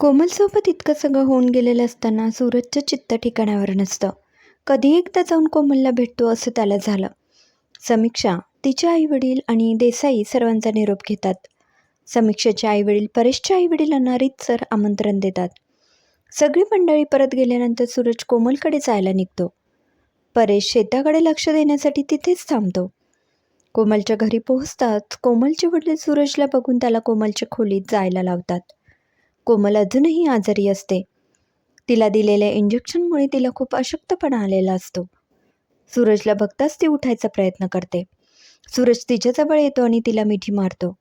कोमलसोबत इतकं सगळं होऊन गेलेलं असताना सूरजचं चित्त ठिकाणावर नसतं. कधी एकदा जाऊन कोमलला भेटतो असं त्याला झालं. समीक्षा तिचे आईवडील आणि देसाई सर्वांचा निरोप घेतात. समीक्षेचे आईवडील परेशच्या आईवडिलांना रीतसर आमंत्रण देतात. सगळी मंडळी परत गेल्यानंतर सूरज कोमलकडे जायला निघतो. परेश शेताकडे लक्ष देण्यासाठी तिथेच थांबतो. कोमलच्या घरी पोहोचताच कोमलचे वडील सूरजला बघून त्याला कोमलच्या खोलीत जायला लावतात. कोमल अजूनही आजारी असते. तिला दिलेल्या इंजेक्शनमुळे तिला खूप अशक्तपणा आलेला असतो. सूरजला बघताच ती उठायचा प्रयत्न करते. सूरज तिच्याजवळ येतो आणि तिला मिठी मारतो.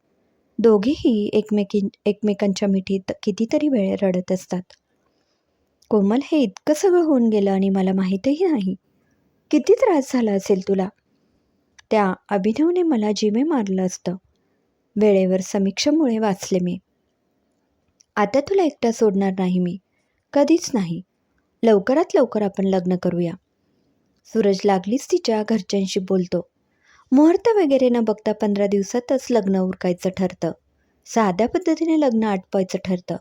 दोघेही एकमेकी एकमेकांच्या मिठीत कितीतरी वेळ रडत असतात. कोमल हे इतकं सगळं होऊन गेलं आणि मला माहीतही नाही. किती त्रास झाला असेल तुला? त्या अभिनवने मला जिवे मारलं असतं. वेळेवर समीक्षेमुळे वाचले मी. आता तुला एकटा सोडणार नाही मी. कधीच नाही. लवकरात लवकर आपण लग्न करूया. सूरज लागलीच तिच्या घरच्यांशी बोलतो. मुहूर्त वगैरे न बघता पंधरा दिवसातच लग्न उरकायचं ठरतं. साध्या पद्धतीने लग्न आटपायचं ठरतं.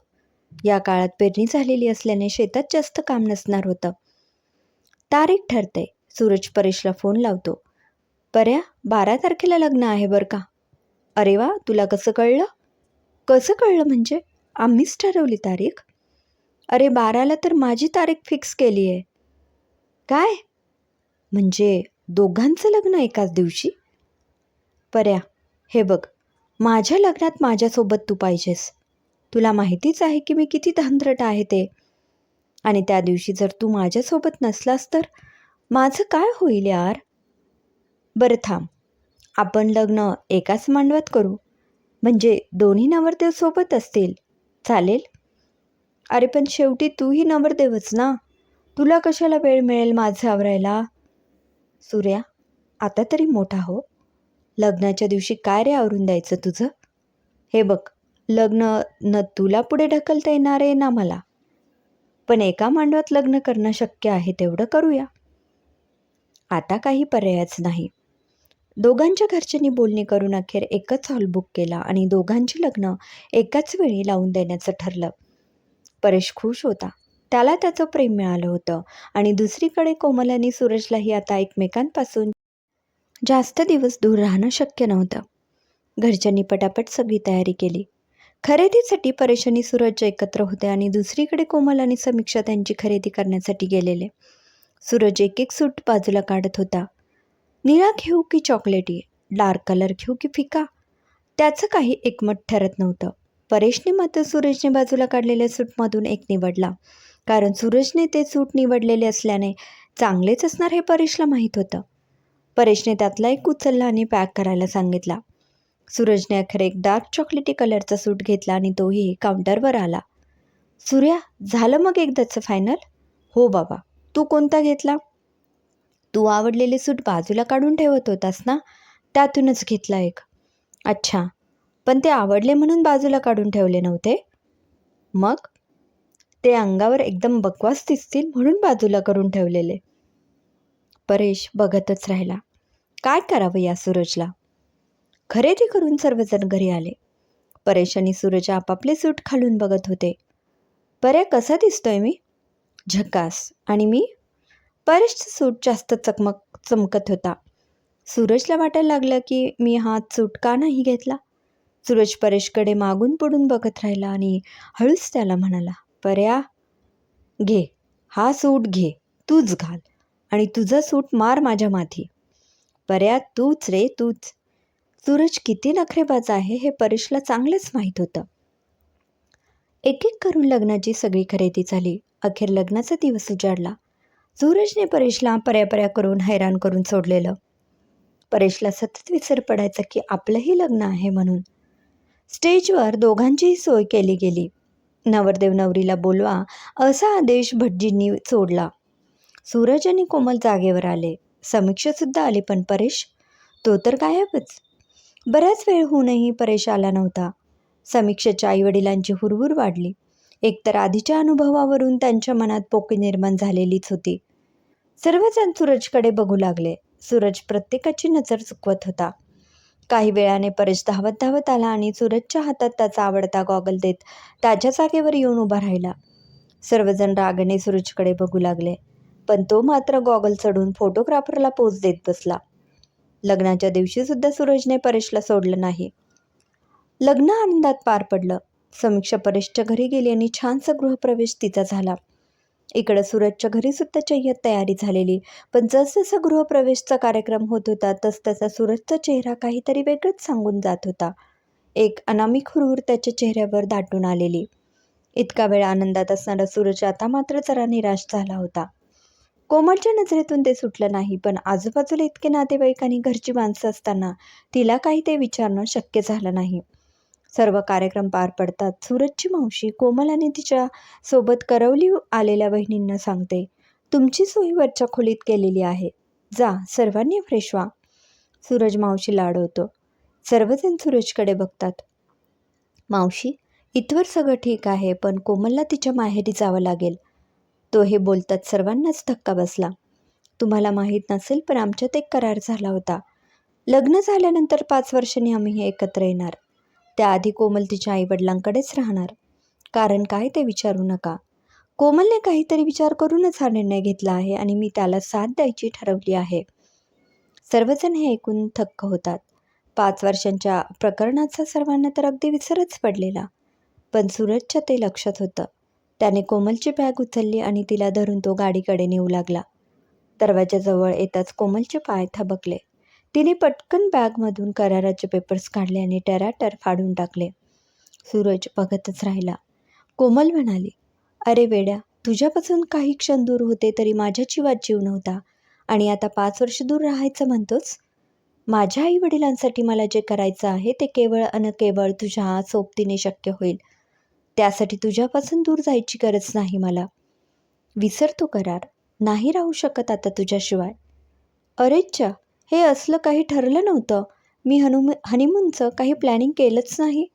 या काळात पेरणी झालेली असल्याने शेतात जास्त काम नसणार होतं. तारीख ठरते. सूरज परेशला फोन लावतो. पर्या बारा तारखेला लग्न आहे बरं का? अरे वा तुला कसं कळलं? कसं कळलं म्हणजे? आम्हीच ठरवली तारीख? अरे बाराला तर माझी तारीख फिक्स केली आहे काय? म्हणजे दोघांचं लग्न एकाच दिवशी? पर्या हे बघ माझ्या लग्नात माझ्यासोबत तू पाहिजेस. तुला माहितीच आहे की मी किती धांद्रट आहे ते. आणि त्या दिवशी जर तू माझ्यासोबत नसलास तर माझं काय होईल यार? बरं थांब आपण लग्न एकाच मांडवात करू. म्हणजे दोन्ही नवरदेव सोबत असतील. चालेल? अरे पण शेवटी तूही नवरदेवच ना? तुला कशाला वेळ मिळेल माझं आवरायला? सूर्या आता तरी मोठा हो. लग्नाच्या दिवशी काय रे आवरून द्यायचं तुझं? हे बघ लग्न न तुला पुढे ढकलता येणार आहे ना मला? पण एका मांडवात लग्न करणं शक्य आहे तेवढं करूया. आता काही पर्यायच नाही. दोघांच्या घरच्यांनी बोलणी करून अखेर एकच हॉल बुक केला आणि दोघांची लग्न एकाच वेळी लावून देण्याचं ठरलं. परेश खुश होता. त्याला त्याचं प्रेम मिळालं होतं आणि दुसरीकडे कोमल आणि सूरजलाही आता एकमेकांपासून जास्त दिवस दूर राहणं शक्य नव्हतं. घरच्यांनी पटापट सगळी तयारी केली. खरेदीसाठी परेश आणि सूरज एकत्र होते आणि दुसरीकडे कोमल आणि समीक्षा त्यांची खरेदी करण्यासाठी गेलेले. सूरज एक एक सूट बाजूला काढत होता. निळा घेऊ की चॉकलेटी? डार्क कलर घेऊ की फिका? त्याचं काही एकमत ठरत नव्हतं. परेशने मात्र सूरजने बाजूला काढलेल्या सूटमधून एक निवडला. कारण सूरजने ते सूट निवडलेले असल्याने चांगलेच असणार हे परेशला माहीत होतं. परेशने त्यातला एक उचलला आणि पॅक करायला सांगितला. सूरजने अखेर एक डार्क चॉकलेटी कलरचा सूट घेतला आणि तोही काउंटरवर आला. सूर्या झालं मग एकदाचं फायनल? हो बाबा. तू कोणता घेतला? तू आवडलेले सूट बाजूला काढून ठेवत होतास ना? त्यातूनच घेतला एक. अच्छा. पण ते आवडले म्हणून बाजूला काढून ठेवले नव्हते? मग? ते अंगावर एकदम बकवास दिसतील म्हणून बाजूला करून ठेवलेले. परेश बघतच राहिला. काय करावं या सूरजला? खरेदी करून सर्वजण घरी आले. परेश आणि सूरज आपापले सूट खालून बघत होते. पर्या कसा दिसतोय मी? झकास. आणि मी? परेशचं सूट जास्त चकमक चमकत होता. सूरजला वाटायला लागलं की मी हा सूट का नाही घेतला? सूरज परेशकडे मागून पडून बघत राहिला आणि हळूच त्याला म्हणाला पर्या घे. हा सूट घे. तूच घाल. आणि तुझं सूट मार माझ्या माथी. पर्या तूच रे तूच. सूरज किती नखरेबाज आहे हे परेशला चांगलंच माहीत होतं. एक एक करून लग्नाची सगळी खरेदी झाली. अखेर लग्नाचा दिवस उजाडला. सूरजने परेशला पर्यापर्या करून हैराण करून सोडलेलं. परेशला सतत विसर पडायचा की आपलंही लग्न आहे म्हणून. स्टेजवर दोघांचीही सोय केली गेली. नवरदेव नवरीला बोलवा असा आदेश भटजींनी सोडला. सूरज आणि कोमल जागेवर आले. समीक्षासुद्धा आली पण परेश तो तर गायबच. बराच वेळ होऊनही परेश आला नव्हता. समीक्षेच्या आईवडिलांची हुरहुर वाढली. एकतर आधीच्या अनुभवावरून त्यांच्या मनात पोकळी निर्माण झालेलीच होती. सर्वजण सूरजकडे बघू लागले. सूरज प्रत्येकाची नजर चुकवत होता. काही वेळाने परेश धावत धावत आला आणि सूरजच्या हातात त्याचा आवडता गॉगल देत त्याच्या जागेवर येऊन उभा राहिला. सर्वजण रागाने सूरजकडे बघू लागले पण तो मात्र गॉगल चढून फोटोग्राफरला पोच देत बसला. लग्नाच्या दिवशीसुद्धा सूरजने परेशला सोडलं नाही. लग्न आनंदात पार पडलं. समीक्षा परेशच्या घरी गेली आणि छानसा गृहप्रवेश तिचा झाला. इकडं सूरजच्या घरी सुद्धा चय्यत तयारी झालेली. पण जसजसा गृहप्रवेशचा कार्यक्रम होत होता तसतसा सूरजचा चेहरा काहीतरी वेगळंच सांगून जात होता. एक अनामिक हुरहुर त्याच्या चेहऱ्यावर दाटून आलेली. इतका वेळ आनंदात असणारा सूरज आता मात्र जरा निराश झाला होता. कोमलच्या नजरेतून ते सुटलं नाही पण आजूबाजूला इतके नातेवाईक आणि घरची माणसं असताना तिला काही ते विचारणं शक्य झालं नाही. सर्व कार्यक्रम पार पडतात. सूरजची मावशी कोमलाने तिच्या सोबत करवली आलेल्या बहिणींना सांगते तुमची सोय वरच्या खोलीत केलेली आहे. जा सर्वांनी फ्रेश व्हा. सूरज मावशी लाडवतो. सर्वजण सूरजकडे बघतात. मावशी इथवर सगळं ठीक आहे पण कोमलला तिच्या माहेरी जावं लागेल. तो हे बोलतात सर्वांनाच धक्का बसला. तुम्हाला माहीत नसेल पण आमच्यात एक करार झाला होता. लग्न झाल्यानंतर पाच वर्षांनी आम्ही एकत्र येणार. त्याआधी कोमल तिच्या आईवडिलांकडेच राहणार. कारण काय ते विचारू नका. कोमलने काहीतरी विचार करूनच हा निर्णय घेतला आहे आणि मी त्याला साथ द्यायची ठरवली आहे. सर्वजण हे ऐकून थक्क होतात. पाच वर्षांच्या प्रकरणाचा सर्वांना तर अगदी विसरच पडलेला. पण सूरजच्या ते लक्षात होतं. त्याने कोमलची बॅग उचलली आणि तिला धरून तो गाडीकडे नेऊ लागला. दरवाजाजवळ येताच कोमलचे पाय थबकले. तिने पटकन बॅगमधून कराराचे पेपर्स काढले आणि टराटर फाडून टाकले. सूरज बघतच राहिला. कोमल म्हणाली अरे वेड्या तुझ्यापासून काही क्षण दूर होते तरी माझ्या जीवात जीव नव्हता. आणि आता पाच वर्ष दूर राहायचं म्हणतोस? माझ्या आई वडिलांसाठी मला जे करायचं आहे ते केवळ अन केवळ तुझ्या सोबतीने शक्य होईल. त्यासाठी तुझ्यापासून दूर जायची गरज नाही मला. विसरतो करार. नाही राहू शकत आता तुझ्याशिवाय. अरेच्छा हे असलं काही ठरलं नव्हतं. मी हनुम हनीमूनचं काही प्लॅनिंग केलंच नाही.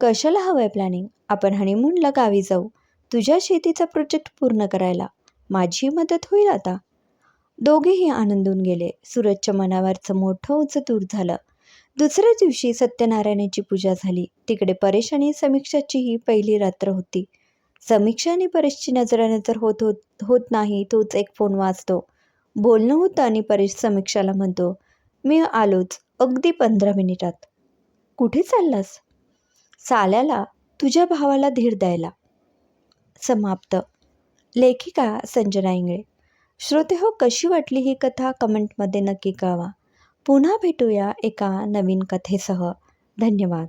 कशाला हवं आहे प्लॅनिंग आपण हनीमूनला गावी जाऊ. तुझ्या शेतीचा प्रोजेक्ट पूर्ण करायला. माझी मदत होईल आता. दोघेही आनंदून गेले. सूरजच्या मनावरचं मोठं उंच दूर झालं. दुसऱ्या दिवशी सत्यनारायणाची पूजा झाली. तिकडे परेश आणि समीक्षाची ही पहिली रात्र होती. समीक्षा आणि परेशची नजरानजर होत होत होत नाही तोच एक फोन वाजतो. बोलणं होतं आणि परेश समीक्षाला म्हणतो मी आलोच अगदी पंधरा मिनिटात. कुठे चाललास? साल्याला तुझ्या भावाला धीर द्यायला. समाप्त. लेखिका संजना इंगळे. श्रोते हो कशी वाटली ही कथा? कमेंटमध्ये नक्की कळवा. पुन्हा भेटूया एका नवीन कथेसह. धन्यवाद.